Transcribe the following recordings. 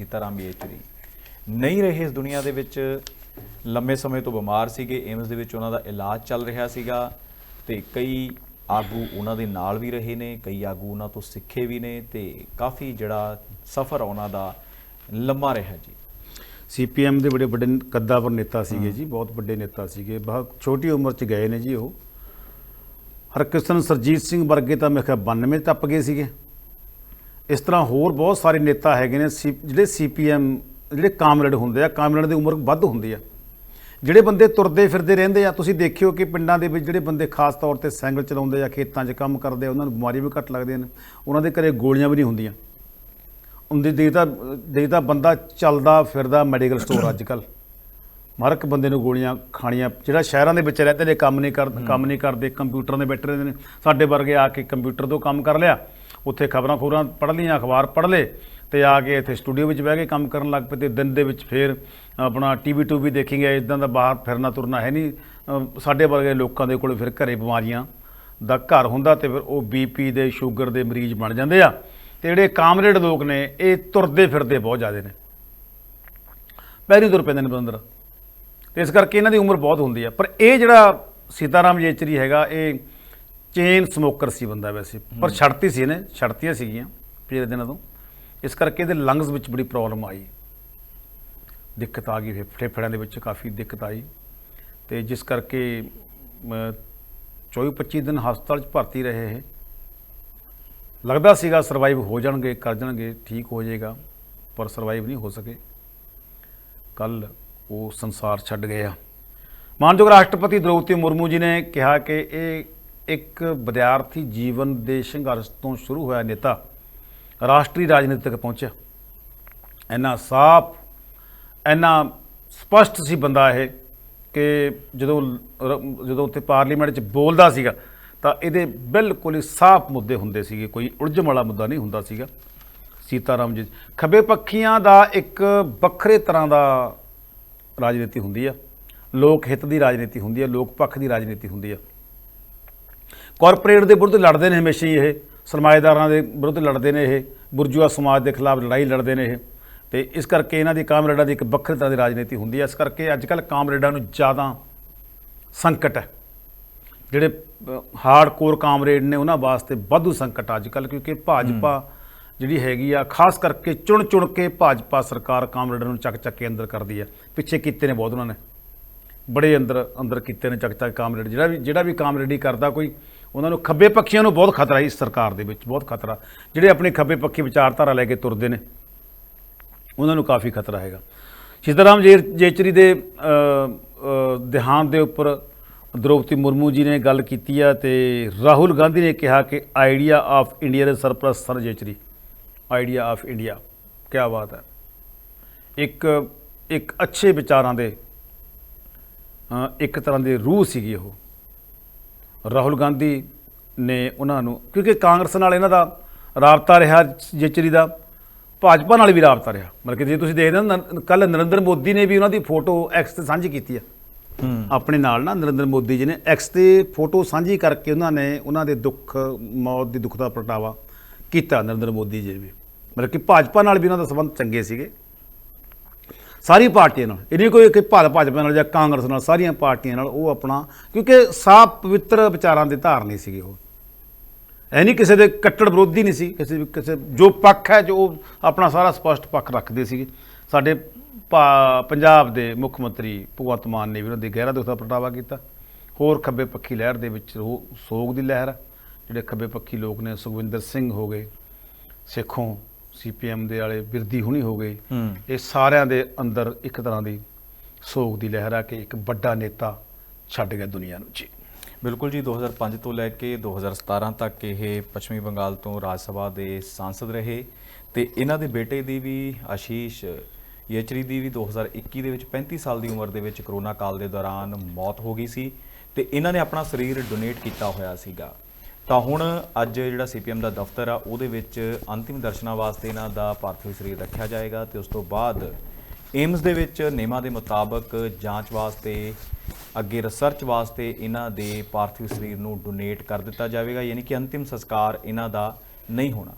ਸੀਤਾਰਾਮ ਯੇਚੁਰੀ ਨਹੀਂ ਰਹੇ ਇਸ ਦੁਨੀਆ ਦੇ ਵਿੱਚ। ਲੰਮੇ ਸਮੇਂ ਤੋਂ ਬਿਮਾਰ ਸੀਗੇ ਏਮਸ ਦੇ ਵਿੱਚ ਉਹਨਾਂ ਦਾ ਇਲਾਜ ਚੱਲ ਰਿਹਾ ਸੀਗਾ ਤੇ ਕਈ ਆਗੂ ਉਹਨਾਂ ਦੇ ਨਾਲ ਵੀ ਰਹੇ ਨੇ ਕਈ ਆਗੂ ਉਹਨਾਂ ਤੋਂ ਸਿੱਖੇ ਵੀ ਨੇ ਤੇ ਕਾਫੀ ਜਿਹੜਾ ਸਫ਼ਰ ਉਹਨਾਂ ਦਾ ਲੰਮਾ ਰਿਹਾ ਜੀ। ਸੀਪੀਐਮ ਦੇ ਬੜੇ ਵੱਡੇ ਕੱਦਾਵਰ ਨੇਤਾ ਸੀਗੇ ਜੀ ਬਹੁਤ ਵੱਡੇ ਨੇਤਾ ਸੀਗੇ ਬਹੁਤ ਛੋਟੀ ਉਮਰ 'ਚ ਗਏ ਨੇ ਜੀ ਉਹ। ਹਰਕ੍ਰਿਸ਼ਨ ਸਰਜੀਤ ਸਿੰਘ ਵਰਗੇ ਤਾਂ ਮੈਂ ਕਿਹਾ 92 ਟੱਪ ਗਏ ਸੀਗੇ। ਇਸ ਤਰ੍ਹਾਂ ਹੋਰ ਬਹੁਤ ਸਾਰੇ ਨੇਤਾ ਹੈਗੇ ਨੇ, ਸੀ- ਜਿਹੜੇ ਸੀਪੀਐਮ ਜਿਹੜੇ ਕਾਮਰੇਡ ਹੁੰਦੇ ਆ, ਕਾਮਰੇਡ ਦੀ ਉਮਰ ਵੱਧ ਹੁੰਦੀ ਆ। ਜਿਹੜੇ ਬੰਦੇ ਤੁਰਦੇ ਫਿਰਦੇ ਰਹਿੰਦੇ ਆ, ਤੁਸੀਂ ਦੇਖਿਓ ਕਿ ਪਿੰਡਾਂ ਦੇ ਵਿੱਚ ਜਿਹੜੇ ਬੰਦੇ ਖਾਸ ਤੌਰ ਤੇ ਸਾਈਕਲ ਚਲਾਉਂਦੇ ਆ, ਖੇਤਾਂ 'ਚ ਕੰਮ ਕਰਦੇ ਆ, ਉਹਨਾਂ ਨੂੰ ਬਿਮਾਰੀ ਵੀ ਘੱਟ ਲੱਗਦੀਆਂ ਨੇ ਉਹਨਾਂ ਦੇ ਘਰੇ ਗੋਲੀਆਂ ਵੀ ਨਹੀਂ ਹੁੰਦੀਆਂ। ਉਹਦੇ ਦੇਖਦਾ ਤਾਂ ਬੰਦਾ ਚੱਲਦਾ ਫਿਰਦਾ ਮੈਡੀਕਲ ਸਟੋਰ ਅੱਜ ਕੱਲ੍ਹ। ਹਰ ਇੱਕ ਬੰਦੇ ਨੂੰ ਗੋਲੀਆਂ ਖਾਣੀਆਂ ਜਿਹੜਾ ਸ਼ਹਿਰਾਂ ਦੇ ਵਿੱਚ ਰਹਿੰਦੇ ਨੇ ਕੰਮ ਨਹੀਂ ਕਰ ਕੰਮ ਨਹੀਂ ਕਰਦੇ ਕੰਪਿਊਟਰਾਂ ਦੇ ਬੈਠੇ ਰਹਿੰਦੇ ਨੇ। ਸਾਡੇ ਵਰਗੇ ਆ ਕੇ ਕੰਪਿਊਟਰ ਤੋਂ ਕੰਮ ਕਰ ਲਿਆ ਉੱਥੇ ਖਬਰਾਂ ਖਬਰਾਂ ਪੜ੍ਹ ਲਈਆਂ ਅਖਬਾਰ ਪੜ੍ਹ ਲਏ ਤੇ ਆ ਕੇ ਇੱਥੇ ਸਟੂਡੀਓ ਵਿੱਚ ਬਹਿ ਕੇ ਕੰਮ ਕਰਨ ਲੱਗ ਪਏ ਤੇ ਦਿਨ ਦੇ ਵਿੱਚ ਫੇਰ ਆਪਣਾ ਟੀਵੀ ਟੂਵੀ ਦੇਖੇਂਗੇ ਇਦਾਂ ਦਾ ਬਾਹਰ ਫਿਰਨਾ ਤੁਰਨਾ ਹੈ ਨਹੀਂ। ਸਾਡੇ ਵਰਗੇ ਲੋਕਾਂ ਦੇ ਕੋਲ ਫਿਰ ਘਰੇ ਬਿਮਾਰੀਆਂ ਦਾ ਘਰ ਹੁੰਦਾ ਤੇ ਫਿਰ ਉਹ ਬੀਪੀ ਦੇ ਸ਼ੂਗਰ ਦੇ ਮਰੀਜ਼ ਬਣ ਜਾਂਦੇ ਆ। ਤੇ ਜਿਹੜੇ ਕਾਮਰੇਡ ਲੋਕ ਨੇ ਇਹ ਤੁਰਦੇ ਫਿਰਦੇ ਬਹੁਤ ਜ਼ਿਆਦੇ ਨੇ। ਪੈਰੀ ਤੁਰ ਪੈਂਦੇ ਨੇ ਬੰਦਰ। ਇਸ ਕਰਕੇ ਇਹਨਾਂ ਦੀ ਉਮਰ ਬਹੁਤ ਹੁੰਦੀ ਆ। ਪਰ ਇਹ ਜਿਹੜਾ ਸੀਤਾਰਾਮ ਯੇਚਰੀ ਹੈਗਾ ਇਹ ਚੇਨ ਸਮੋਕਰ ਸੀ ਬੰਦਾ ਵੈਸੇ। ਪਰ ਛੱਡਤੀ ਸੀ ਇਹਨੇ ਛੱਡਤੀਆਂ ਸੀਗੀਆਂ ਪਿਛਲੇ ਦਿਨਾਂ ਤੋਂ। ਇਸ ਕਰਕੇ ਇਹਦੇ ਲੰਗਸ ਵਿੱਚ ਬੜੀ ਪ੍ਰੋਬਲਮ ਆਈ। ਦਿੱਕਤ ਆ ਗਈ ਫੇਫੜਿਆਂ ਦੇ ਵਿੱਚ ਕਾਫੀ ਦਿੱਕਤ ਆਈ। ਤੇ ਜਿਸ ਕਰਕੇ 24-25 ਦਿਨ ਹਸਪਤਾਲ 'ਚ ਭਰਤੀ ਰਹੇ ਇਹ। ਲੱਗਦਾ ਸੀਗਾ ਸਰਵਾਈਵ ਹੋ ਜਾਣਗੇ ਕਰ ਜਾਣਗੇ ਠੀਕ ਹੋ ਜਾਏਗਾ ਪਰ ਸਰਵਾਈਵ ਨਹੀਂ ਹੋ ਸਕੇ। ਕੱਲ ਉਹ ਸੰਸਾਰ ਛੱਡ ਗਏ ਆ। ਮਾਨਯੋਗ ਰਾਸ਼ਟਰਪਤੀ ਦ੍ਰੋਪਦੀ ਮੁਰਮੂ ਜੀ ਨੇ ਕਿਹਾ ਕਿ ਇਹ ਇੱਕ ਵਿਦਿਆਰਥੀ ਜੀਵਨ ਦੇ ਸੰਘਰਸ਼ ਤੋਂ ਸ਼ੁਰੂ ਹੋਇਆ ਨੇਤਾ ਰਾਸ਼ਟਰੀ ਰਾਜਨੀਤੀ ਤੱਕ ਪਹੁੰਚਿਆ। ਇੰਨਾ ਸਾਫ਼, ਇੰਨਾ ਸਪਸ਼ਟ ਸੀ ਬੰਦਾ ਇਹ ਕਿ ਜਦੋਂ ਜਦੋਂ ਉੱਥੇ ਪਾਰਲੀਮੈਂਟ 'ਚ ਬੋਲਦਾ ਸੀਗਾ ਤਾਂ ਇਹਦੇ ਬਿਲਕੁਲ ਹੀ ਸਾਫ਼ ਮੁੱਦੇ ਹੁੰਦੇ ਸੀਗੇ, ਕੋਈ ਉਲਝਣ ਵਾਲਾ ਮੁੱਦਾ ਨਹੀਂ ਹੁੰਦਾ ਸੀਗਾ। ਸੀਤਾਰਾਮ ਜੀ, ਖੱਬੇ ਪੱਖੀਆਂ ਦਾ ਇੱਕ ਵੱਖਰੇ ਤਰ੍ਹਾਂ ਦਾ ਰਾਜਨੀਤੀ ਹੁੰਦੀ ਆ, ਲੋਕ ਹਿੱਤ ਦੀ ਰਾਜਨੀਤੀ ਹੁੰਦੀ ਆ, ਲੋਕ ਪੱਖ ਦੀ ਰਾਜਨੀਤੀ ਹੁੰਦੀ ਆ। ਕਾਰਪੋਰੇਟ ਦੇ ਵਿਰੁੱਧ ਲੜਦੇ ਨੇ ਹਮੇਸ਼ਾ ਹੀ ਇਹ, ਸਰਮਾਏਦਾਰਾਂ ਦੇ ਵਿਰੁੱਧ ਲੜਦੇ ਨੇ ਇਹ, ਬੁਰਜੂਆ ਸਮਾਜ ਦੇ ਖਿਲਾਫ ਲੜਾਈ ਲੜਦੇ ਨੇ ਇਹ। ਤੇ ਇਸ ਕਰਕੇ ਇਹਨਾਂ ਦੀ ਕਾਮਰੇਡਾਂ ਦੀ ਇੱਕ ਵੱਖਰੀ ਤਰ੍ਹਾਂ ਦੀ ਰਾਜਨੀਤੀ ਹੁੰਦੀ ਹੈ ਇਸ ਕਰਕੇ ਅੱਜ ਕੱਲ ਕਾਮਰੇਡਾਂ ਨੂੰ ਜ਼ਿਆਦਾ ਸੰਕਟ ਹੈ। ਜਿਹੜੇ ਹਾਰਡਕੋਰ ਕਾਮਰੇਡ ਨੇ ਉਹਨਾਂ ਵਾਸਤੇ ਵਾਧੂ ਸੰਕਟ ਅੱਜ ਕੱਲ ਕਿਉਂਕਿ ਭਾਜਪਾ ਜਿਹੜੀ ਹੈਗੀ ਆ, ਖਾਸ ਕਰਕੇ ਚੁਣ ਚੁਣ ਕੇ ਭਾਜਪਾ ਸਰਕਾਰ ਕਾਮਰੇਡਾਂ ਨੂੰ ਚੱਕ ਚੱਕ ਕੇ ਅੰਦਰ ਕਰਦੀ ਹੈ ਪਿੱਛੇ ਕੀਤੇ ਨੇ ਬਹੁਤ ਉਹਨਾਂ ਨੇ। ਬੜੇ ਅੰਦਰ ਅੰਦਰ ਕੀਤੇ ਨੇ ਚੱਕ ਚੱਕ ਕਾਮਰੇਡ। ਜਿਹੜਾ ਵੀ ਜਿਹੜਾ ਵੀ ਕਾਮਰੇਡੀ ਕਰਦਾ ਕੋਈ, ਉਹਨਾਂ ਨੂੰ ਖੱਬੇ ਪੱਖੀਆਂ ਨੂੰ ਬਹੁਤ ਖਤਰਾ ਹੈ ਇਸ ਸਰਕਾਰ ਦੇ ਵਿੱਚ, ਬਹੁਤ ਖਤਰਾ। ਜਿਹੜੇ ਆਪਣੇ ਖੱਬੇ ਪੱਖੀ ਵਿਚਾਰਧਾਰਾ ਲੈ ਕੇ ਤੁਰਦੇ ਨੇ, ਉਹਨਾਂ ਨੂੰ ਕਾਫੀ ਖਤਰਾ ਹੈਗਾ। ਸੀਤਾਰਾਮ ਜੇ ਜੇਚਰੀ ਦੇ ਦੇਹਾਂਤ ਦੇ ਉੱਪਰ ਦ੍ਰੋਪਦੀ ਮੁਰਮੂ ਜੀ ਨੇ ਗੱਲ ਕੀਤੀ ਆ ਤੇ ਰਾਹੁਲ ਗਾਂਧੀ ਨੇ ਕਿਹਾ ਕਿ ਆਈਡੀਆ ਆਫ ਇੰਡੀਆ ਦੇ ਸਰਪ੍ਰਸਤ sir Yechury. Idea of India. ਕੀ ਬਾਤ ਹੈ। ਇੱਕ ਇੱਕ ਅੱਛੇ ਵਿਚਾਰਾਂ ਦੇ ਇੱਕ ਤਰ੍ਹਾਂ ਦੀ ਰੂਹ ਸੀਗੀ ਉਹ। ਰਾਹੁਲ ਗਾਂਧੀ ਨੇ ਉਹਨਾਂ ਨੂੰ ਕਿਉਂਕਿ ਕਾਂਗਰਸ ਨਾਲ ਇਹਨਾਂ ਦਾ ਰਾਬਤਾ ਰਿਹਾ ਜੇਚਰੀ ਦਾ ਭਾਜਪਾ ਨਾਲ ਵੀ ਰਾਬਤਾ ਰਿਹਾ। ਮਤਲਬ ਕਿ ਜੇ ਤੁਸੀਂ ਦੇਖਦੇ ਹੋ ਕੱਲ ਨਰਿੰਦਰ ਮੋਦੀ ਨੇ ਵੀ ਉਹਨਾਂ ਦੀ ਫੋਟੋ ਐਕਸ ਤੇ ਸਾਂਝੀ ਕੀਤੀ ਆ। ਹੂੰ। ਆਪਣੇ ਨਾਲ ਨਾ ਨਰਿੰਦਰ ਮੋਦੀ ਜੀ ਨੇ ਐਕਸ ਤੇ ਫੋਟੋ ਸਾਂਝੀ ਕਰਕੇ ਉਹਨਾਂ ਨੇ ਉਹਨਾਂ ਦੇ ਦੁੱਖ ਮੌਤ ਦੀ ਦੁੱਖ ਦਾ ਪ੍ਰਗਟਾਵਾ ਕੀਤਾ ਨਰਿੰਦਰ ਮੋਦੀ ਜੀ ਵੀ। ਮਤਲਬ ਕਿ ਭਾਜਪਾ ਨਾਲ ਵੀ ਉਹਨਾਂ ਦਾ ਸੰਬੰਧ ਚੰਗੇ ਸੀਗੇ। ਸਾਰੀ ਪਾਰਟੀਆਂ ਨਾਲ, ਇਹ ਨਹੀਂ ਕੋਈ ਕਿ ਭਾਲ ਭਾਜਪਾ ਨਾਲ ਜਾਂ ਕਾਂਗਰਸ ਨਾਲ, ਸਾਰੀਆਂ ਪਾਰਟੀਆਂ ਨਾਲ ਉਹ ਆਪਣਾ, ਕਿਉਂਕਿ ਸਾਫ਼ ਪਵਿੱਤਰ ਵਿਚਾਰਾਂ ਦੇ ਧਾਰਨੀ ਸੀਗੇ ਉਹ। ਐ ਨਹੀਂ ਕਿਸੇ ਦੇ ਕੱਟੜ ਵਿਰੋਧੀ ਨਹੀਂ ਸੀ, ਕਿਸੇ ਕਿਸੇ ਜੋ ਪੱਖ ਹੈ, ਜੋ ਆਪਣਾ ਸਾਰਾ ਸਪਸ਼ਟ ਪੱਖ ਰੱਖਦੇ ਸੀਗੇ। ਸਾਡੇ ਭਾ- ਪੰਜਾਬ ਦੇ ਮੁੱਖ ਮੰਤਰੀ ਭਗਵੰਤ ਮਾਨ ਨੇ ਵੀ ਉਹਨਾਂ ਦੀ ਗਹਿਰਾ ਦੁੱਖ ਦਾ ਪ੍ਰਗਟਾਵਾ ਕੀਤਾ। ਹੋਰ ਖੱਬੇ ਪੱਖੀ ਲਹਿਰ ਦੇ ਵਿੱਚ ਰੋ- ਸੋਗ ਦੀ ਲਹਿਰ ਹੈ ਜਿਹੜੇ ਖੱਬੇ ਪੱਖੀ ਲੋਕ ਨੇ, ਸੁਖਵਿੰਦਰ ਸਿੰਘ ਹੋ ਗਏ, ਸਿੱਖੋਂ ਸੀਪੀਐਮ ਦੇ ਵਾਲੇ ਬਿਰਦੀ ਹੁਣੀ ਹੋ ਗਏ ਇਹ ਸਾਰਿਆਂ ਦੇ ਅੰਦਰ ਇੱਕ ਤਰ੍ਹਾਂ ਦੀ ਸੋਗ ਦੀ ਲਹਿਰ ਆ ਕਿ ਇੱਕ ਵੱਡਾ ਨੇਤਾ ਛੱਡ ਗਿਆ ਦੁਨੀਆ ਨੂੰ। ਜੀ। ਬਿਲਕੁਲ ਜੀ 2005 ਤੋਂ ਲੈ ਕੇ 2017 ਤੱਕ ਇਹ ਪੱਛਮੀ ਬੰਗਾਲ ਤੋਂ ਰਾਜ ਸਭਾ ਦੇ ਸਾਂਸਦ ਰਹੇ ਤੇ ਇਹਨਾਂ ਦੇ ਬੇਟੇ ਦੀ ਵੀ ਆਸ਼ੀਸ਼ ਯੇਚਰੀ ਦੀ ਵੀ 2021 ਦੇ ਵਿੱਚ 35 ਸਾਲ ਦੀ ਉਮਰ ਦੇ ਵਿੱਚ ਕਰੋਨਾ ਕਾਲ ਦੇ ਦੌਰਾਨ ਮੌਤ ਹੋ ਗਈ ਸੀ ਤੇ ਇਹਨਾਂ ਨੇ ਆਪਣਾ ਸਰੀਰ ਡੋਨੇਟ ਕੀਤਾ ਹੋਇਆ ਸੀਗਾ। ਤਾਂ ਹੁਣ ਅੱਜ ਜਿਹੜਾ ਸੀਪੀਐਮ ਦਾ ਦਫ਼ਤਰ ਆ ਉਹਦੇ ਵਿੱਚ ਅੰਤਿਮ ਦਰਸ਼ਨਾਂ ਵਾਸਤੇ ਇਹਨਾਂ ਦਾ ਪਾਰਥਿਵ ਸਰੀਰ ਰੱਖਿਆ ਜਾਏਗਾ ਤੇ ਉਸ ਤੋਂ ਬਾਅਦ ਏਮਸ ਦੇ ਵਿੱਚ ਨਿਯਮਾਂ ਦੇ ਮੁਤਾਬਕ ਜਾਂਚ ਵਾਸਤੇ ਅੱਗੇ ਰਿਸਰਚ ਵਾਸਤੇ ਇਹਨਾਂ ਦੇ ਪਾਰਥਿਵ ਸਰੀਰ ਨੂੰ ਡੋਨੇਟ ਕਰ ਦਿੱਤਾ ਜਾਵੇਗਾ ਯਾਨੀ ਕਿ ਅੰਤਿਮ ਸੰਸਕਾਰ ਇਹਨਾਂ ਦਾ ਨਹੀਂ ਹੋਣਾ।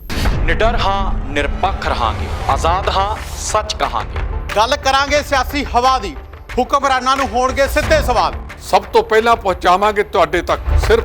ਨਿਡਰ ਹਾਂ ਨਿਰਪੱਖ ਰਹਾਂਗੇ। ਆਜ਼ਾਦ ਹਾਂ ਸੱਚ ਕਹਾਂਗੇ। ਗੱਲ ਕਰਾਂਗੇ ਸਿਆਸੀ ਹਵਾ ਦੀ। ਹੁਕਮਰਾਨਾਂ ਨੂੰ ਹੋਣਗੇ ਸਿੱਧੇ ਸਵਾਲ। ਸਭ ਤੋਂ ਪਹਿਲਾਂ ਪਹੁੰਚਾਵਾਂਗੇ ਤੁਹਾਡੇ ਤੱਕ ਸਿਰਫ